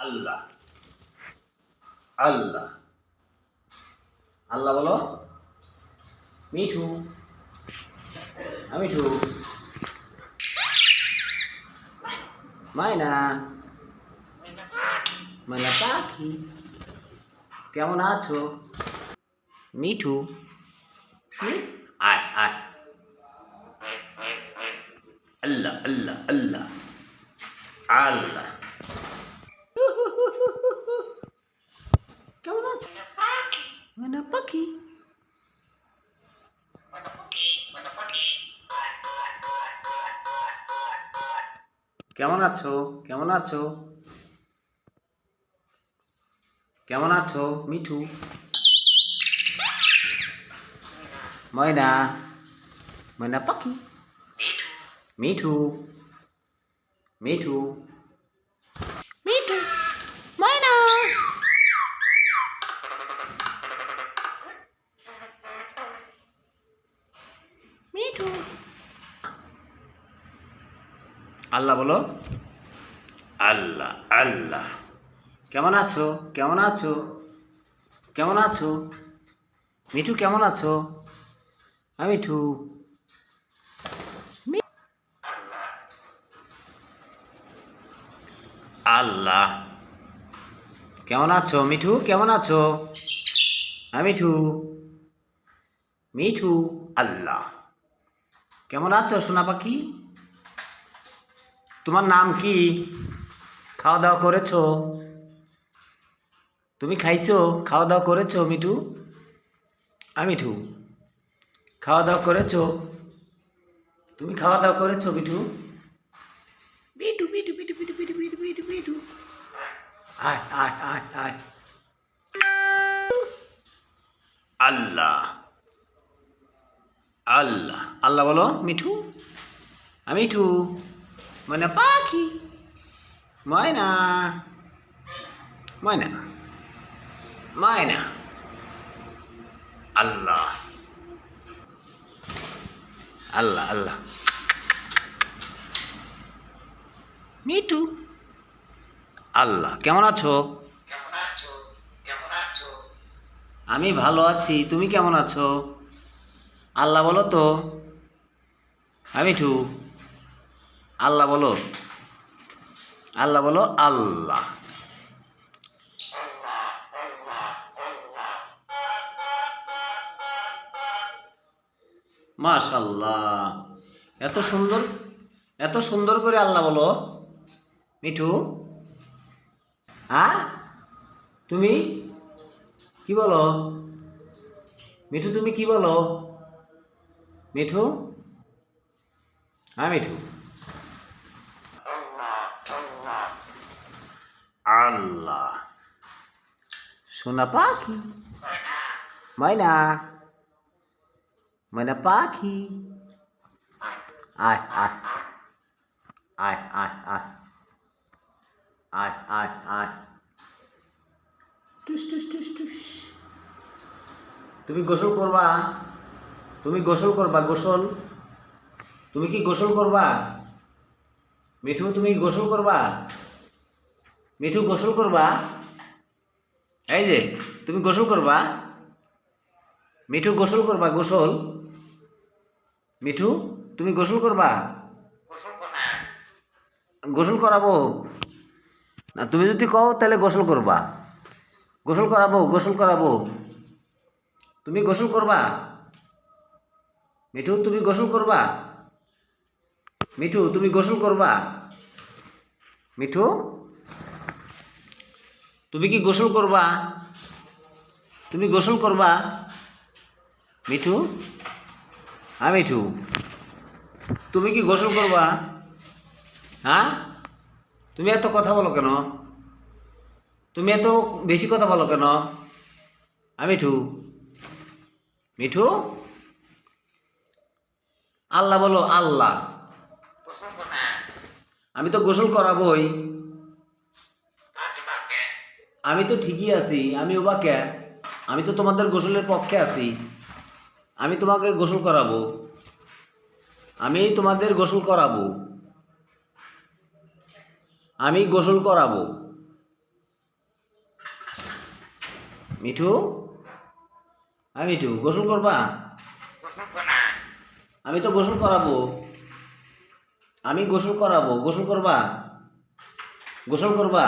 আল্লাহ। আল্লাহ। আল্লাহ বলো? মিঠু। মিঠু। মায়না মায়না পাখি। কেমন আছো? মিঠু? আয় আয়। আল্লাহ আল্লাহ আল্লাহ। আল্লাহ কেমন আছো মানা পাখি কেমন আছো? কেমন আছো? কেমন আছো মিঠু? ময়না? ময়না পাখি? মিঠু? মিঠু? আল্লাহ বলো। আল্লাহ আল্লাহ। কেমন আছো? কেমন আছো? কেমন আছো? মিঠু কেমন আছো? হ্যাঁ মিঠু। আল্লাহ। কেমন আছো মিঠু? কেমন আছো? হ্যাঁ মিঠু। মিঠু আল্লাহ। কেমন আছো সোনা পাখি? তোমার নাম কি? খাওয়া দাওয়া করেছ? তুমি খাইছো? খাওয়া দাওয়া করেছ, মিঠু? আ মিঠু। খাওয়া দাওয়া করেছ? তুমি খাওয়া দাওয়া করেছ, মিঠু? মিঠু মিঠু আয় আয় আয় আল্লাহ। আল্লাহ। আল্লাহ বলো, মিঠু? মিঠু। মানে পাখি ময়না ময়না ময়না আল্লাহ আল্লাহ আল্লাহ মিঠু আল্লাহ কেমন আছো আমি ভালো আছি তুমি কেমন আছো আল্লাহ বলো তো হ্যাঁ মিঠু আল্লাহ বলো আল্লাহ বলো আল্লাহ। মাশাল্লাহ, এত সুন্দর এত সুন্দর করে আল্লাহ বলো। মিঠু হ্যাঁ? তুমি কি বলো? মিঠু, তুমি কি বলো? মিঠু? হ্যাঁ মিঠু আল্লাহ সোনা পাখি ময়না ময়না পাখি আয় আয় আয় আয় আয় আয় আয় আয় টুস টুস টুস টুস তুমি গোসল করবা? তুমি গোসল করবা? গোসল? তুমি কি গোসল করবা? মিঠু, তুমি গোসল করবা? মিঠু, গোসল করবা? এই যে তুমি গোসল করবা? মিঠু গোসল করবা গোসল? মিঠু তুমি গোসল করবা? গোসল করাবো? না তুমি যদি কও তাহলে গোসল করবা। গোসল করাবো গোসল করাবো। তুমি গোসল করবা? মিঠু তুমি গোসল করবা? মিঠু তুমি গোসল করবা? মিঠু তুমি কি গোসল করবা? তুমি গোসল করবা? মিঠু? হ্যাঁ মিঠু। তুমি কি গোসল করবা? হ্যাঁ? তুমি এত কথা বলো কেন? তুমি এত বেশি কথা বলো কেন? হ্যাঁ মিঠু। মিঠু? আল্লাহ বলো আল্লাহ। আমি তো গোসল করাবই। আমি তো ঠিকই আছি আমি ওবাকে আমি তো তোমাদের গোসলের পক্ষে আছি আমি তোমাকে গোসল করাবো আমি তোমাদের গোসল করাবো আমি গোসল করাবো। মিঠু? হ্যাঁ মিঠু গোসল করবা? আমি তো গোসল করাবো আমি গোসল করাবো গোসল করবা? গোসল করবা?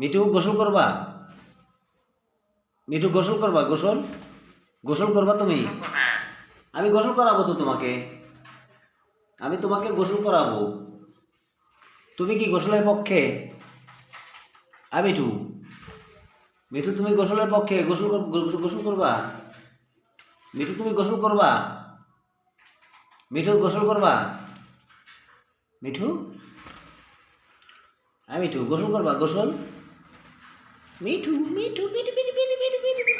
মিঠু গোসল করবা? মিঠু গোসল করবা? গোসল? গোসল করবা তুমি? আমি গোসল করাবো তো তোমাকে। আমি তোমাকে গোসল করাবো। তুমি কি গোসলের পক্ষে? আ মিঠু। মিঠু তুমি গোসলের পক্ষে গোসল গোসল করবা? মিঠু তুমি গোসল করবা? মিঠু গোসল করবা? মিঠু? আ মিঠু গোসল করবা? গোসল? মিঠু মিঠু মিঠু মিঠু মিঠু মিঠু মিঠু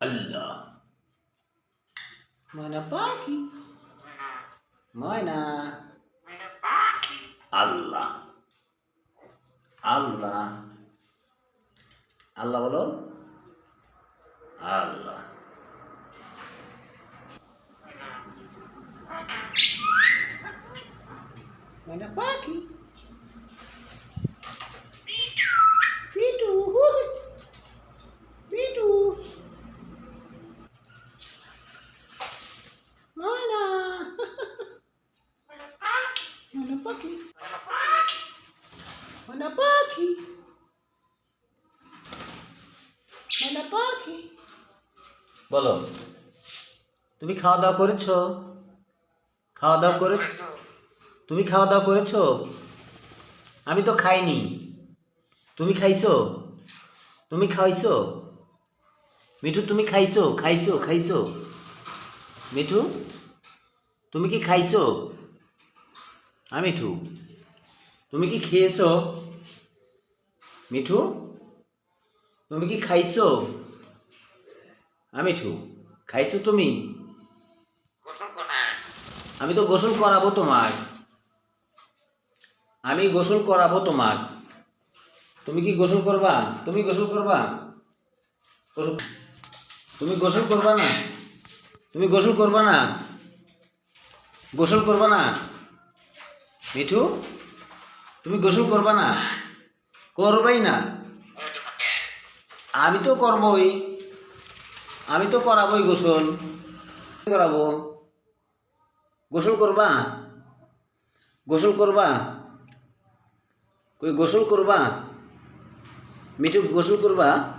আল্লাহ ময়না পাখি ময়না আল্লাহ আল্লাহ আল্লাহ বলো আল্লাহ ময়না পাখি বলো। তুমি খাওয়া দাওয়া করেছ? খাওয়া দাওয়া করেছ? তুমি খাওয়া দাওয়া করেছ? আমি তো খাইনি। তুমি খাইছো? তুমি খাইছো মিঠু তুমি খাইছো? খাইছো খাইছো। মিঠু তুমি কি খাইছো? হ্যাঁ মিঠু তুমি কি খেয়েছো? মিঠু তুমি কি খাইছো? হ্যাঁ মিঠু খাইছো তুমি? আমি তো গোসল করাবো তোমার। আমি গোসল করাবো তোমার। তুমি কি গোসল করবা? তুমি গোসল করবা? গোসল- তুমি গোসল করবা না? তুমি গোসল করবা না? গোসল করবা না? মিঠু তুমি গোসল করবা না? করবাই না। আমি তো করবই। আমি তো করাবোই গোসল। করাবো। গোসল করবা? গোসল করবা? কই গোসল করবা? মিঠু, গোসল করবা?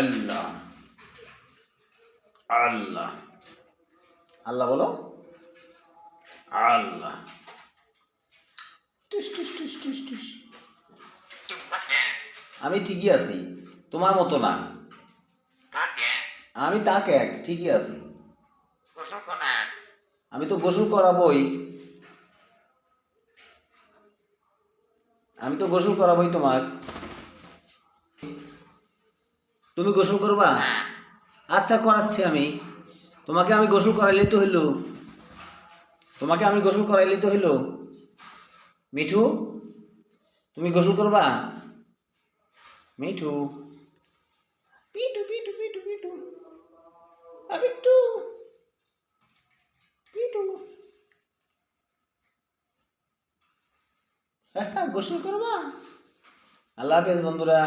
আল্লাহ। আল্লাহ। আল্লাহ বলো। আল্লাহ। আমি ঠিকই আছি। তোমার মতো না। আমি তাকে এক ঠিকই আছি। আমি তো গোসল করাবই। আমি তো গোসল করাবই তোমার। তুমি গোসল করবা? আচ্ছা করাচ্ছি আমি। তোমাকে আমি গোসল করাইলে তো হইল। তোমাকে আমি গোসল করাইলে তো হইল। মিঠু তুমি গোসল করবা? মিঠু। পিটু পিটু পিটু পিটু আ পিটু পিটু গোসল করবা? আল্লাহ হাফেজ বন্ধুরা।